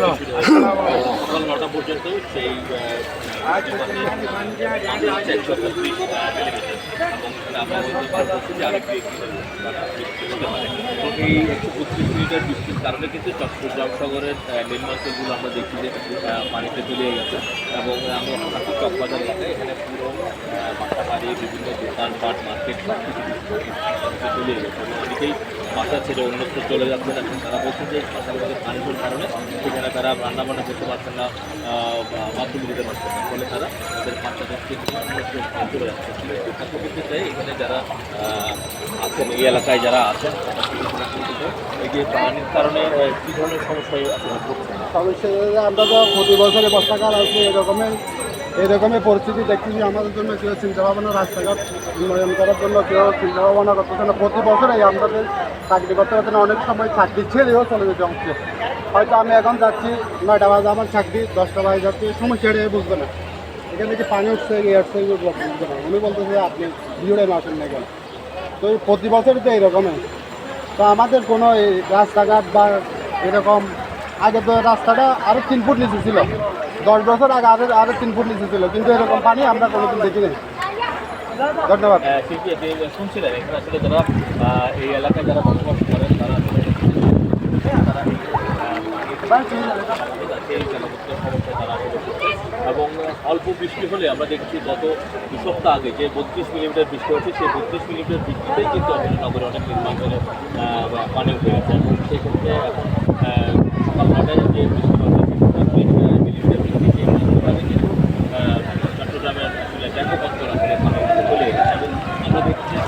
সকাল নটা পর্যন্ত সেই আহ, হচ্ছে একশো পঁচিশ মিলিমিটার এবং আমরা বৃষ্টির কারণে কিন্তু আহ, নিম্নাঞ্চলগুলো আমরা দেখি যে পানিতে তলিয়ে গেছে। এবং আমরা আছি চকবাজার এলাকায় এখানে পুরো বাসা বাড়ি বিভিন্ন দোকানপাট মার্কেট সব কিছু পানিতে তলিয়ে গেছে অনেকেই বাসা ছেড়ে অন্যত্র চলে যাচ্ছেন এবং তারা বলছেন যে বাসার মধ্যে পানির কারণে সেখানে তারা রান্না বান্না করতে পারছেন না বাথরুম দিতে পারছেন না। ফলে তারা তাদের বাচ্চাদেরকে নিয়ে চলে যাচ্ছে বলতে চাই এখানে যারা আছেন, এই এলাকায় যারা আছেন কারণে কী ধরনের সমস্যা হচ্ছে যে আমরা তো প্রতি বছরে বর্ষাকাল আসলে এরকমের এরকমই পরিস্থিতি দেখতেছি আমাদের জন্য কেউ চিন্তা ভাবনা রাস্তাঘাট উন্নয়ন করার জন্য কেউ চিন্তা ভাবনা করতেছে না। প্রতি বছরেই আমাদের চাকরি করতে করতে অনেক সময় চাকরি ছেড়েও চলে যেতে হচ্ছে। হয়তো আমি এখন যাচ্ছি, নয়টা বাজে আমার চাকরি, দশটা বাজে যাচ্ছি সমস্যাটা এ বুঝবে না। এখানে কি পানি উঠছে এগুলো বুঝবে না। উনি বলতেছে যে আপনি ভিড়ে আসেন না কেন? তো এই প্রতি বছরই তো এরকমই তো আমাদের কোনো এই রাস্তাঘাট বা এরকম, আগে তো রাস্তাটা আরও তিন ফুট নিচে ছিল। দশ বছর আগে আরও আরও তিন ফুট নিচে ছিল কিন্তু এরকম পানি আমরা কোনোদিন ধন্যবাদ। আপনি শুনছিলেন এখানে আসলে যারা এই এলাকায় যারা বসবাস করেন তারা। এবং অল্প বৃষ্টি হলে আমরা দেখছি গত দু সপ্তাহ আগে যে বত্রিশ মিলিমিটার বৃষ্টি হচ্ছে সেই বত্রিশ মিলিমিটার বৃষ্টিতেই কিন্তু আসলে নগরে অনেক নির্মাণে পানি উঠে গেছে। এবং সেক্ষেত্রে এখন সকাল নটায় যে বৃষ্টি れて、ここ取らせれば。